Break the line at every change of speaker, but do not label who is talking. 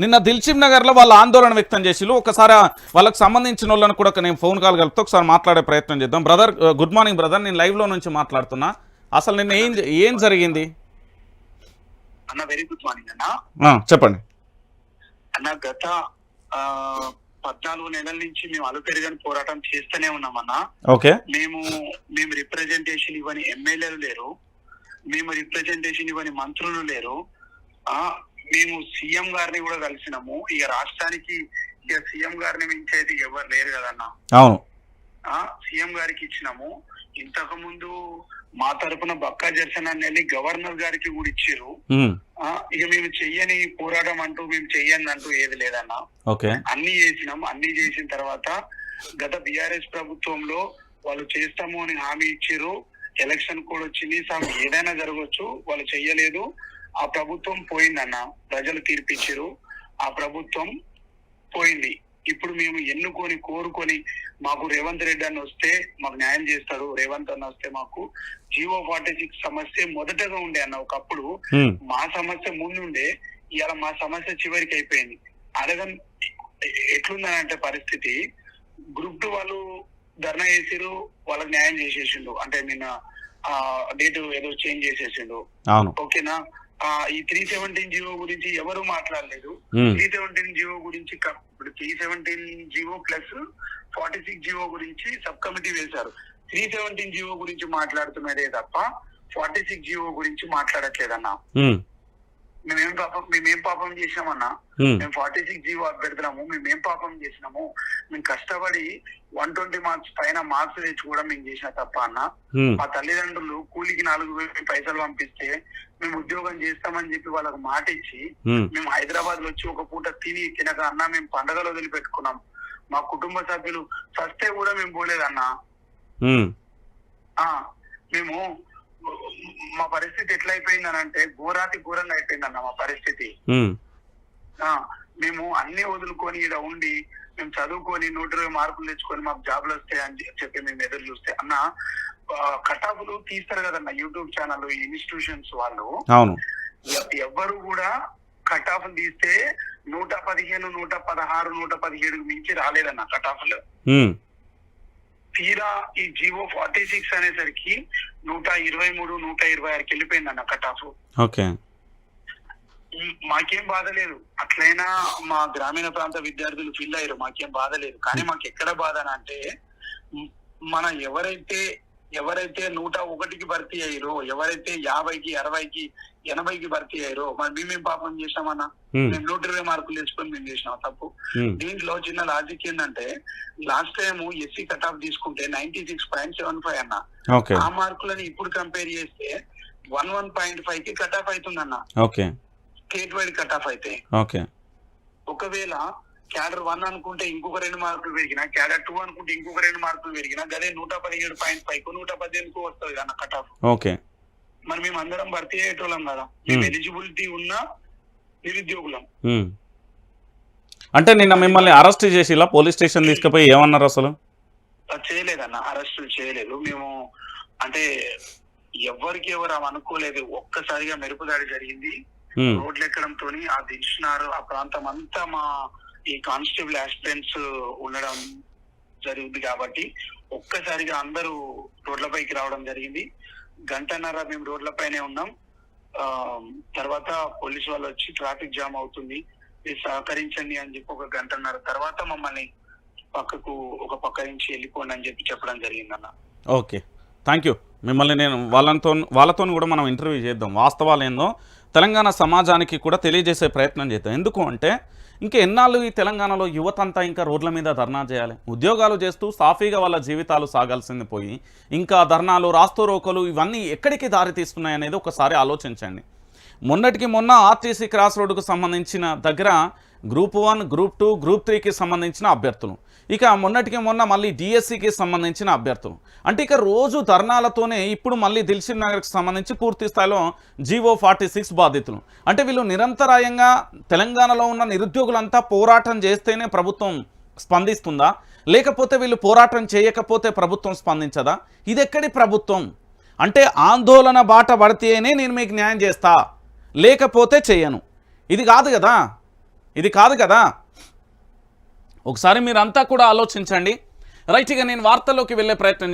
నిన్న దిల్షిబ్ నగర్లో వాళ్ళ ఆందోళన వ్యక్తం చేసిళ్ళు. ఒకసారి వాళ్ళకి సంబంధించిన వాళ్ళని కూడా నేను ఫోన్ కాల్ కలిపితే ఒకసారి మాట్లాడే ప్రయత్నం చేద్దాం. బ్రదర్ గుడ్ మార్నింగ్ బ్రదర్ నేను లైవ్లో నుంచి మాట్లాడుతున్నా. అసలు నిన్న ఏం ఏం జరిగింది?
అన్న వెరీ గుడ్ మార్నింగ్ అన్న.
చెప్పండి.
అన్న గత పద్నాలుగు నెలల నుంచి మేము అలుపెరుగని పోరాటం చేస్తూనే ఉన్నామన్న
ఓకే.
మేము మేము రిప్రజెంటేషన్ ఇవ్వని ఎమ్మెల్యేలు లేరు. మేము రిప్రజెంటేషన్ ఇవ్వని మంత్రులు లేరు. మేము సీఎం గారిని కూడా కలిసినాము. ఇక రాష్ట్రానికి ఇక సీఎం గారిని మించేది ఎవరు లేరు కదన్న
అవును.
ఆ సీఎం గారికి ఇచ్చినాము. ఇంతకు ముందు మా తరపున బక్కా జర్సన్ అని వెళ్ళి గవర్నర్ గారికి కూడా ఆ, ఇక మేము చెయ్యని పోరాటం అంటూ మేము చెయ్యని అంటూ ఏది లేదన్న. అన్ని చేసినాం. అన్ని చేసిన తర్వాత గత బిఆర్ఎస్ ప్రభుత్వంలో వాళ్ళు చేస్తాము అని హామీ ఇచ్చిర్రు. ఎలక్షన్ కూడా వచ్చింది. సార్ ఏదైనా జరగవచ్చు. వాళ్ళు చెయ్యలేదు. ఆ ప్రభుత్వం పోయిందన్న. ప్రజలు తీర్పిచ్చిర్రు ఆ ప్రభుత్వం పోయింది. ఇప్పుడు మేము ఎన్నుకొని కోరుకొని మాకు రేవంత్ రెడ్డి అన్న వస్తే మాకు న్యాయం చేస్తాడు. రేవంత్ అన్న వస్తే మాకు జియో ఫార్టీ సిక్స్ సమస్య మొదటగా ఉండే అన్న ఒకప్పుడు మా సమస్య ముందుండే ఇవాళ మా సమస్య చివరికి అయిపోయింది. అడగన్ ఎట్లుందనంటే పరిస్థితి గ్రూప్ టూ వాళ్ళు ధర్నా చేసిరు వాళ్ళకి న్యాయం చేసేసిండు. అంటే నిన్న ఆ డేట్ ఏదో చేంజ్ చేసేసిండు. ఓకేనా? ఈ త్రీ సెవెంటీన్ జియో గురించి ఎవరు మాట్లాడలేదు. త్రీ సెవెంటీన్ జియో గురించి ఇప్పుడు three seventeen GO plus forty six GO గురించి సబ్ కమిటీ వేశారు. త్రీ సెవెంటీన్ జియో గురించి మాట్లాడుతున్నదే తప్ప ఫార్టీ సిక్స్ జియో గురించి మాట్లాడట్లేదన్నా.
ఉమ్,
మేమేం పాపం మేమేం పాపం చేసినామన్నా? మేము ఫార్టీ సిక్స్ జీవో పెడుతున్నాము. మేమేం పాపం చేసినాము? మేము కష్టపడి వన్ ట్వంటీ మార్క్స్ పైన మార్క్స్ తెచ్చి కూడా మేము చేసిన తప్ప అన్న. మా తల్లిదండ్రులు కూలికి నాలుగు వేలు పైసలు పంపిస్తే మేము ఉద్యోగం చేస్తామని చెప్పి వాళ్ళకి మాట ఇచ్చి మేము హైదరాబాద్లో వచ్చి ఒక పూట తిని తినక అన్న మేము పండగలు వదిలిపెట్టుకున్నాం. మా కుటుంబ సభ్యులు సస్తే కూడా మేము పోలేదన్నా. మేము మా పరిస్థితి ఎట్లా అయిపోయిందని అంటే ఘోరాతి ఘోరంగా అయిపోయిందన్న మా పరిస్థితి. మేము అన్ని వదులుకొని ఇక్కడ ఉండి మేము చదువుకొని నూట ఇరవై మార్కులు తెచ్చుకొని మాకు జాబ్లు వస్తాయి అని చెప్పి మేము ఎదురు చూస్తే అన్న కటాఫ్లు తీస్తారు కదన్న యూట్యూబ్ ఛానల్ ఇన్స్టిట్యూషన్స్ వాళ్ళు. ఎవ్వరు కూడా కటాఫ్ తీస్తే నూట పదిహేను నూట పదహారు నూట పదిహేడుకు మించి రాలేదన్న కటాఫ్లు తీరా ఈ జివో ఫార్టీ సిక్స్ అనేసరికి నూట ఇరవై మూడు నూట ఇరవై ఆరుకి వెళ్ళిపోయిందన్న కటాఫ్
ఓకే.
ఈ- మాకేం బాధ లేదు. అట్లయినా మా గ్రామీణ ప్రాంత విద్యార్థులు ఫీల్ అయ్యారు. మాకేం బాధ లేదు. కానీ మాకు ఎక్కడ బాధ అంటే మన ఎవరైతే ఎవరైతే నూట ఒకటికి భర్తీ అయ్యారో ఎవరైతే యాభైకి అరవైకి ఎనభైకి భర్తీ అయ్యారో మరి మేమేం పాపం చేసామన్నా మేము నూట ఇరవై మార్కులు తెచ్చుకొని మేము చేసినాం తప్పు. దీంట్లో చిన్న లాజిక్ ఏంటంటే last time SC cut off తీసుకుంటే ninety six point seven five అన్న. ఆ మార్కులని ఇప్పుడు కంపేర్ చేస్తే వన్ వన్ పాయింట్ ఫైవ్కి కట్ ఆఫ్ అవుతుందన్న.
Okay.
State wide cut off అయితే. ఒకవేళ క్యాడర్ వన్ అనుకుంటే ఇంకొక రెండు మార్కులు పెరిగినా క్యాడర్ టూ అనుకుంటే ఇంకొక రెండు మార్కులు పెరిగినా గదే నూట పదిహేడు పాయింట్ ఫైవ్ నూట పద్దెనిమిదికి వస్తుంది కదా కట్ ఆఫ్.
ఓకే.
మరి మేము అందరం భర్తీ అయ్యేటోళ్ళం కదా. మేము. ఎలిజిబిలిటీ ఉన్న నిరుద్యోగులం.
అంటే నిన్న మిమ్మల్ని అరెస్ట్ చేసి ఇలా పోలీస్ స్టేషన్ తీసుకుపోయి ఏమన్నారు అసలు?
అది చేయలేదన్న. అరెస్టులు చేయలేదు. మేము అంటే ఎవరికి ఎవరు అనుకోలేదు. ఒక్కసారిగా మెరుపు దాడి జరిగింది. రోడ్లు ఎక్కడంతో ఆ దిల్షునార్ ఆ ప్రాంతం అంతా మా ఈ కానిస్టేబుల్ ఆస్పిరెంట్స్ ఉండడం జరిగింది కాబట్టి ఒక్కసారిగా అందరూ రోడ్లపైకి రావడం జరిగింది. గంటన్నర మేము రోడ్లపైనే ఉన్నాం. తర్వాత పోలీసు వాళ్ళు వచ్చి ట్రాఫిక్ జామ్ అవుతుంది. సహకరించండి అని చెప్పి ఒక గంటన్నర తర్వాత మమ్మల్ని పక్కకు ఒక పక్క నుంచి వెళ్ళిపోండి అని చెప్పి చెప్పడం జరిగిందన్న.
ఓకే. థ్యాంక్ యూ మిమ్మల్ని నేను వాళ్ళతో వాళ్ళతో కూడా మనం ఇంటర్వ్యూ చేద్దాం. వాస్తవాలు ఏందో తెలంగాణ సమాజానికి కూడా తెలియజేసే ప్రయత్నం చేద్దాం. ఎందుకు అంటే ఇంకా ఎన్నాళ్ళు ఈ తెలంగాణలో యువత అంతా ఇంకా రోడ్ల మీద ధర్నా చేయాలి? ఉద్యోగాలు చేస్తూ సాఫీగా వాళ్ళ జీవితాలు సాగాల్సింది పోయి ఇంకా ధర్నాలు రాస్తురోకలు ఇవన్నీ ఎక్కడికి దారి తీస్తున్నాయి అనేది ఒకసారి ఆలోచించండి. మొన్నటికి మొన్న ఆర్టీసీ క్రాస్ రోడ్డుకు సంబంధించిన దగ్గర group one group two group త్రీకి సంబంధించిన అభ్యర్థులు. ఇక మొన్నటికి మొన్న మళ్ళీ డిఎస్సికి సంబంధించిన అభ్యర్థులు. అంటే ఇక రోజు ధర్నాలతోనే ఇప్పుడు మళ్ళీ దిల్షిబ్ నగర్కి సంబంధించి పూర్తి స్థాయిలో జీవో ఫార్టీ సిక్స్ బాధితులు. అంటే వీళ్ళు నిరంతరాయంగా తెలంగాణలో ఉన్న నిరుద్యోగులంతా పోరాటం చేస్తేనే ప్రభుత్వం స్పందిస్తుందా? లేకపోతే వీళ్ళు పోరాటం చేయకపోతే ప్రభుత్వం స్పందించదా? ఇది ఎక్కడి ప్రభుత్వం? అంటే ఆందోళన బాట పడితేనే నేను మీకు న్యాయం చేస్తా. లేకపోతే చేయను. ఇది కాదు కదా? ఇది కాదు కదా. ఒకసారి మీరంతా కూడా ఆలోచించండి. రైట్ ఇక నేను వార్తల్లోకి వెళ్ళే ప్రయత్నం